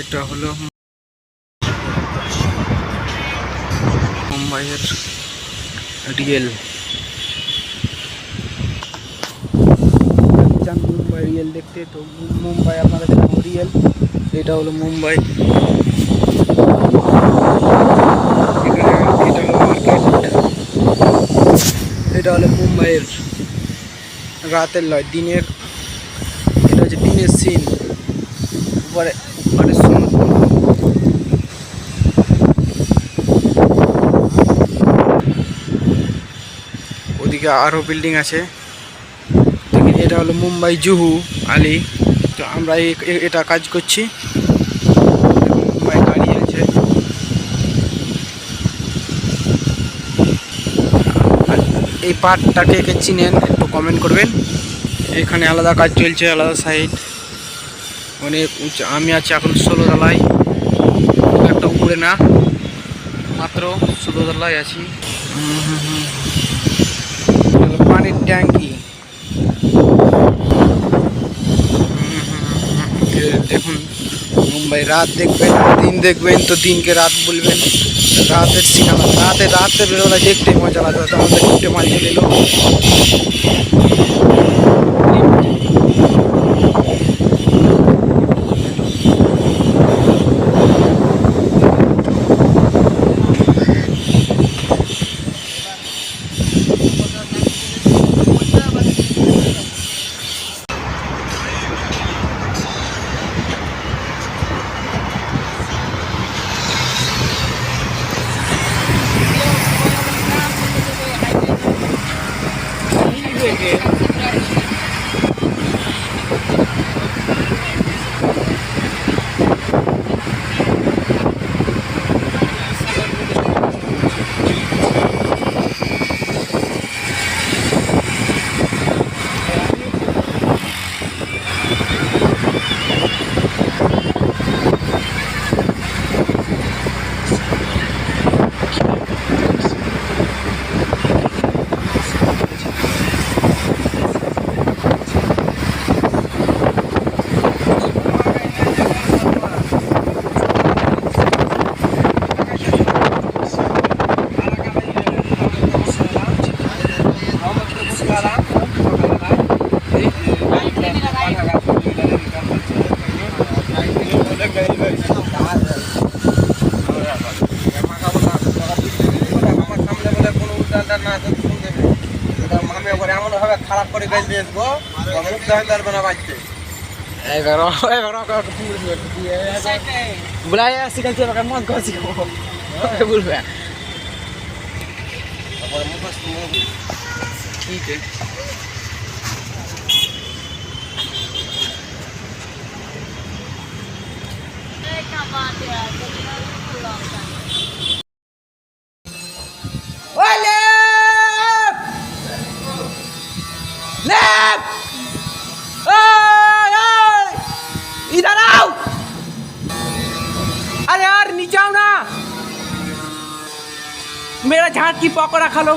এটা হলো মুম্বাইয়ের রিয়েল। মুম্বাই রিয়েল দেখতে, তো মুম্বাই আপনারা দেখলাম রিয়েল, এটা হলো মুম্বাই। এটা হলো মুম্বাইয়ের রাতের লয়, দিনের, এটা হচ্ছে দিনের সিন উপরে উপরে সমুদ্র ওদিকে আরও বিল্ডিং আছে। এটা হলো মুম্বাই জুহু আলি। তো আমরা এটা কাজ করছি। মুম্বাই আছে। এই পার্টটাকে চিনেন একটু কমেন্ট করবেন। এখানে আলাদা কাজ চলছে, আলাদা সাইড অনেক উঁচু। আমি আছি এখন ষোলো তলায় একটা উপরে না, মাত্র ষোলো তলায় আছি। পানির ট্যাঙ্কি। দেখুন, মুম্বাই রাত দেখবেন, দিন দেখবেন তো দিনকে রাত বলবেন। রাতের সিনেমা রাতে রাতে বেরোলে দেখতে মজা লাগবে। তো আমাদের মাল চলে এলো। খারাপ করে গাছ দিয়ে আসব মুক্ত হয়ে পারবে না বাঁচতে এগারো এগারো বুলাই শিখাইছে এবার মন করছি। বলবে। ঠিক আছে इधर आओ अरे यार नीचे आओ ना मेरा झाट की पकौड़ा खा लो